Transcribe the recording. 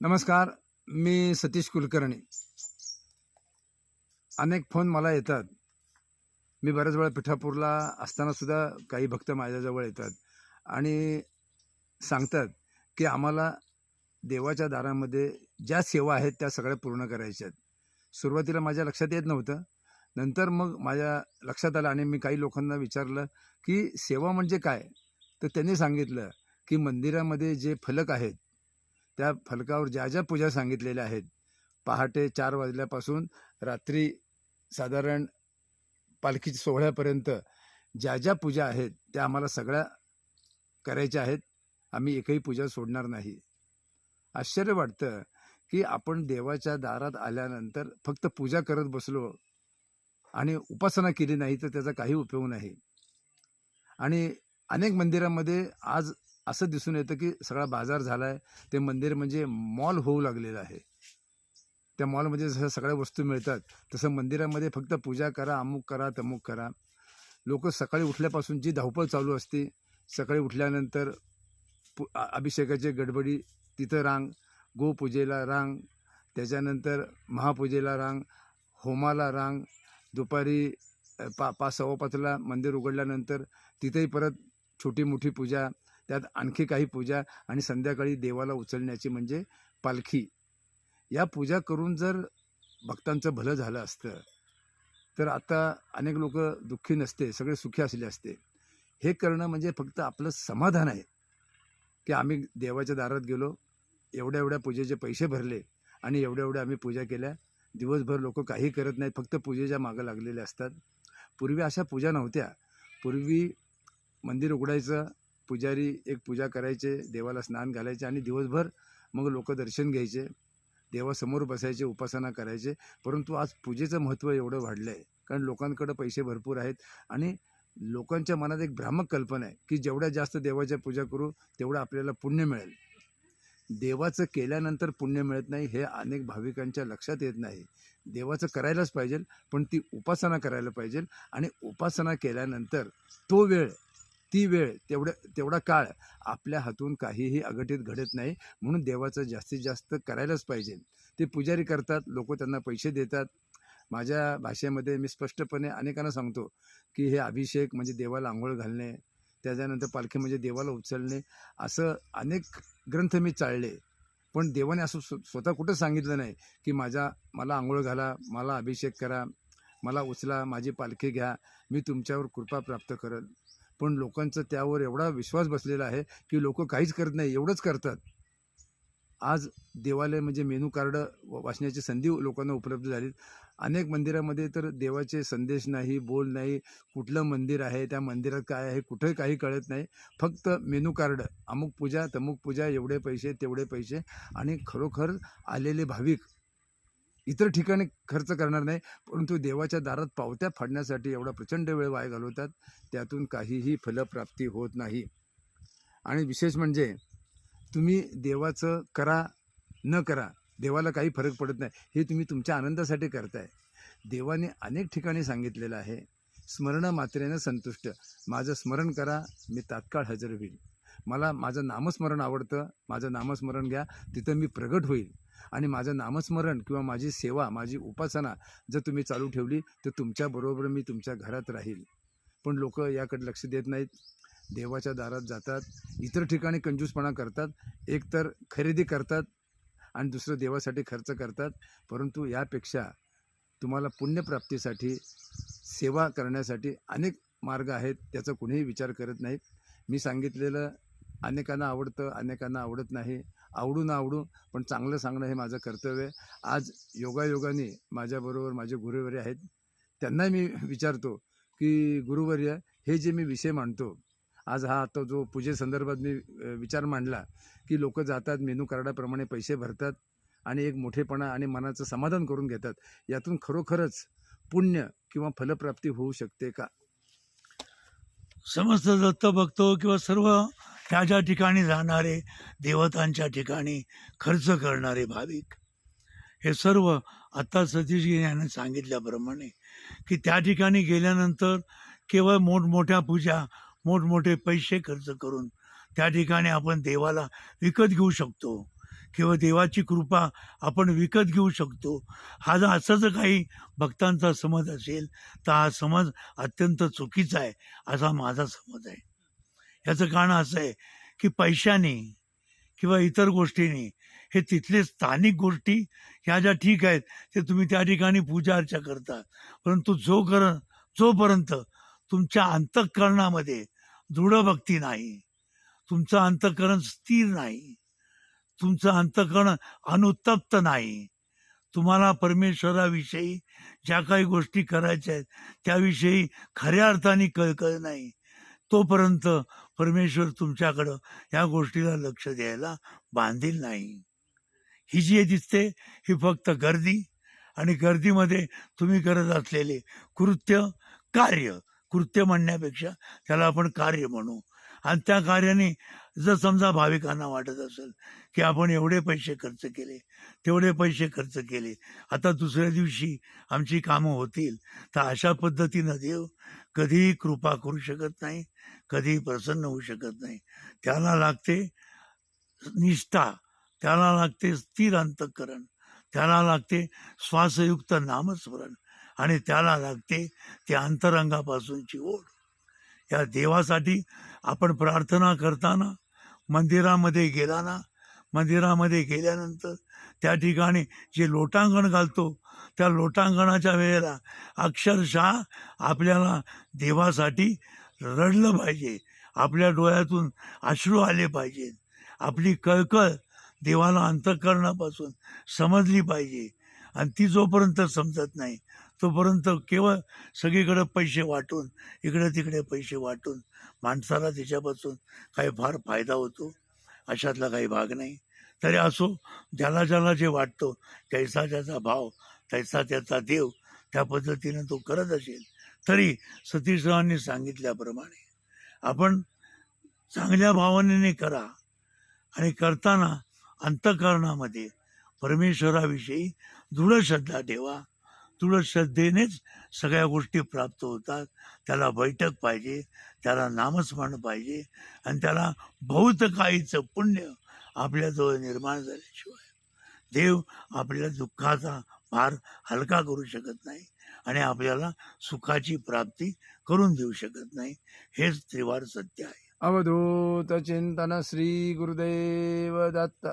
नमस्कार मी सतीश कुलकर्णी. अनेक फोन मला येतात. मी बऱ्याच वेळा पिठापूरला असतानासुद्धा काही भक्त माझ्याजवळ येतात आणि सांगतात की आम्हाला देवाच्या दारामध्ये ज्या सेवा आहेत त्या सगळ्या पूर्ण करायच्या आहेत सुरुवातीला माझ्या लक्षात येत नव्हतं. नंतर मग माझ्या लक्षात आलं आणि मी काही लोकांना विचारलं की सेवा म्हणजे काय? तर त्यांनी सांगितलं की मंदिरामध्ये जे फलक आहेत त्या फलकावर ज्या ज्या पूजा सांगितलेल्या आहेत पहाटे चार वाजल्यापासून रात्री साधारण पालखीच्या सोहळ्यापर्यंत ज्या ज्या पूजा आहेत त्या आम्हाला सगळ्या करायच्या आहेत. आम्ही एकही पूजा सोडणार नाही. आश्चर्य वाटतं की आपण देवाच्या दारात आल्यानंतर फक्त पूजा करत बसलो आणि उपासना केली नाही तर त्याचा काही उपयोग नाही. आणि अनेक मंदिरामध्ये आज असं दिसून येतं की सगळा बाजार झाला आहे ते मंदिर म्हणजे मॉल होऊ लागलेलं आहे. त्या मॉलमध्ये जसं सगळ्या वस्तू मिळतात तसं मंदिरामध्ये फक्त पूजा करा अमुक करा तमुक करा. लोक सकाळी उठल्यापासून जी धावपळ चालू असते सकाळी उठल्यानंतर पु अभिषेकाची गडबडी तिथं रांग गोपूजेला रांग त्याच्यानंतर महापूजेला रांग होमाला रांग दुपारी पा पाच सव्वा पाचला मंदिर उघडल्यानंतर तिथेही परत छोटी मोठी पूजा त्यात आणखी काही पूजा आणि संध्याकाळी देवाला उचलण्याची म्हणजे पालखी. या पूजा करून जर भक्तांचं भलं झालं असतं तर आता अनेक लोक दुःखी नसते सगळे सुखी असले असते. हे करणं म्हणजे फक्त आपलं समाधान आहे. की आम्ही देवाच्या दारात गेलो एवढ्या एवढ्या पूजेचे पैसे भरले आणि एवढ्या एवढ्या आम्ही पूजा केल्या. दिवसभर लोक काही करत नाहीत फक्त पूजेच्या मागं लागलेले असतात. पूर्वी अशा पूजा नव्हत्या. पूर्वी मंदिर उघडायचं पुजारी एक पूजा करायचे देवाला स्नान घालायचे आणि दिवसभर मग लोक दर्शन घ्यायचे. देवासमोर बसायचे उपासना करायचे. परंतु आज पूजेचं महत्त्व एवढं वाढलं आहे कारण लोकांकडं पैसे भरपूर आहेत आणि लोकांच्या मनात एक भ्रामक कल्पना आहे की जेवढ्या जास्त देवाच्या पूजा करू तेवढं आपल्याला पुण्य मिळेल. देवाचं केल्यानंतर पुण्य मिळत नाही हे अनेक भाविकांच्या लक्षात येत नाही. देवाचं करायलाच पाहिजे पण ती उपासना करायला पाहिजे आणि उपासना केल्यानंतर तो वेळ ती वेळ तेवढ्या तेवढा काळ आपल्या हातून काहीही अघटित घडत नाही म्हणून देवाचं जास्तीत जास्त करायलाच पाहिजे. ते पुजारी करतात लोक त्यांना पैसे देतात. माझ्या भाषेमध्ये मी स्पष्टपणे अनेकांना सांगतो की हे अभिषेक म्हणजे देवाला आंघोळ घालणे त्याच्यानंतर पालखी म्हणजे देवाला उचलणे असं अनेक ग्रंथ मी चाळले पण देवाने असं स्वतः कुठं सांगितलं नाही की माझा मला आंघोळ घाला मला अभिषेक करा मला उचला माझी पालखी घ्या मी तुमच्यावर कृपा प्राप्त करेन पण लोकांचं त्यावर एवढा विश्वास बसलेला आहे की लोक काहीच करत नाही एवढंच करतात. आज देवालय म्हणजे मेनू कार्ड वाचण्याची संधी लोकांना उपलब्ध झाली. अनेक मंदिरामध्ये तर देवाचे संदेश नाही बोल नाही कुठलं मंदिर आहे त्या मंदिरात काय आहे कुठे काही कळत नाही. फक्त मेनू कार्ड अमुक पूजा तमुक पूजा एवढे पैसे तेवढे पैसे आणि खरोखर आलेले भाविक इतर ठिकाणी खर्च करणार नाही. परंतु देवाच्या दारात पावत्या फाडण्यासाठी एवढा प्रचंड वेळ वाया घालवतात त्यातून काहीही फलप्राप्ती होत नाही. आणि विशेष म्हणजे तुम्ही देवाचं करा न करा देवाला काही फरक पडत नाही हे तुम्ही तुमच्या आनंदासाठी करताय. देवाने अनेक ठिकाणी सांगितलेलं आहे स्मरण मात्रेनं संतुष्ट. माझं स्मरण करा मी तात्काळ हजर होईल. मला माझं नामस्मरण आवडतं माझं नामस्मरण घ्या तिथं मी प्रगट होईल. आणि माझं नामस्मरण किंवा माझी सेवा माझी उपासना जर तुम्ही चालू ठेवली तर तुमच्याबरोबर मी तुमच्या घरात राहील. पण लोक याकडे लक्ष देत नाहीत. देवाच्या दारात जातात. इतर ठिकाणी कंजूसपणा करतात. एकतर खरेदी करतात आणि दुसरं देवासाठी खर्च करतात. परंतु यापेक्षा तुम्हाला पुण्यप्राप्तीसाठी सेवा करण्यासाठी अनेक मार्ग आहेत त्याचा कुणीही विचार करत नाहीत. मी सांगितलेलं अनेकांना आवडतं अनेकांना आवडत नाही. आवडून आवडून पण चांगलं सांगणं हे माझं कर्तव्य आहे. आज योगायोगाने माझ्याबरोबर माझे गुरुवर्य आहेत. त्यांना मी विचारतो की गुरुवर्य हे जे मी विषय मांडतो आज हा आता जो पूजेसंदर्भात मी विचार मांडला की लोक जातात मेनू कार्डाप्रमाणे पैसे भरतात आणि एक मोठेपणा आणि मनाचं समाधान करून घेतात. यातून खरोखरच पुण्य किंवा फलप्राप्ती होऊ शकते का? समस्त दत्त बघतो किंवा सर्व त्या ज्या ठिकाणी जाणारे देवतांच्या ठिकाणी खर्च करणारे भाविक हे सर्व आत्ता सतीशगिरी यांनी सांगितल्याप्रमाणे की त्या ठिकाणी गेल्यानंतर केवळ मोठमोठ्या पूजा मोठमोठे पैसे खर्च करून त्या ठिकाणी आपण देवाला विकत घेऊ शकतो. किंवा देवाची कृपा आपण विकत घेऊ शकतो. हा जर असा जर काही भक्तांचा समज असेल तर हा समज अत्यंत चुकीचा आहे असा माझा समज आहे. याचं कारण असं आहे की पैशाने किंवा इतर गोष्टींनी हे तिथले स्थानिक गोष्टी ह्या ज्या ठीक आहेत ते तुम्ही त्या ठिकाणी पूजा अर्चा करता. परंतु जो कर जोपर्यंत तुमच्या अंतःकरणामध्ये दृढ भक्ती नाही तुमचं अंतःकरण स्थिर नाही तुमचं अंतःकरण अनुतप्त नाही तुम्हाला परमेश्वराविषयी ज्या काही गोष्टी करायच्या आहेत त्याविषयी खऱ्या अर्थाने कळकळ नाही तोपर्यंत परमेश्वर तुमच्याकडं या गोष्टीला लक्ष द्यायला बांधील नाही. ही जी दिसते ही फक्त गर्दी आणि गर्दीमध्ये तुम्ही करत असलेले कृत्य कार्य. कृत्य म्हणण्यापेक्षा त्याला आपण कार्य म्हणू. आणि त्या कार्याने जर समजा भाविकांना वाटत असेल की आपण एवढे पैसे खर्च केले तेवढे पैसे खर्च केले आता दुसऱ्या दिवशी आमची कामं होतील तर अशा पद्धतीनं देव कधीही कृपा करू शकत नाही कधीही प्रसन्न होऊ शकत नाही. त्याला लागते निष्ठा त्याला लागते स्थिर अंतकरण त्याला लागते श्वासयुक्त नामस्मरण आणि त्याला लागते ते अंतरंगापासूनची ओढ. या देवासाठी आपण प्रार्थना करताना मंदिरामध्ये गेला ना मंदिरामध्ये गेल्यानंतर त्या ठिकाणी जे लोटांगण घालतो त्या लोटांगणाच्या वेळेला अक्षरशः आपल्याला देवासाठी रडलं पाहिजे. आपल्या डोळ्यातून अश्रू आले पाहिजेत. आपली कळकळ देवाला अंतःकरणापासून समजली पाहिजे. आणि ती जोपर्यंत समजत नाही तोपर्यंत केवळ सगळीकडे पैसे वाटून इकडे तिकडे पैसे वाटून माणसाला त्याच्यापासून काही फार फायदा होतो अशातला काही भाग नाही. तरी असो ज्याला ज्याला जे वाटतो त्याचा त्याचा भाव त्याचा त्याचा देव त्या पद्धतीनं तो करत असेल तरी सतीशरावांनी सांगितल्याप्रमाणे आपण चांगल्या भावनेने करा आणि करताना अंतकरणामध्ये परमेश्वराविषयी दृढ श्रद्धा ठेवा. दृढ श्रद्धेनेच सगळ्या गोष्टी प्राप्त होतात. त्याला बैठक पाहिजे त्याला नामस्मरण पाहिजे आणि त्याला बहुतकाईचं पुण्य आपल्याजवळ निर्माण झाल्याशिवाय. देव आपल्या दुःखाचा भार हलका करू शकत नाही आणि आपल्याला सुखाची प्राप्ती करून देऊ शकत नाही. हेच त्रिवार सत्य आहे. अवधूत चिंतन श्री गुरुदेव दत्त.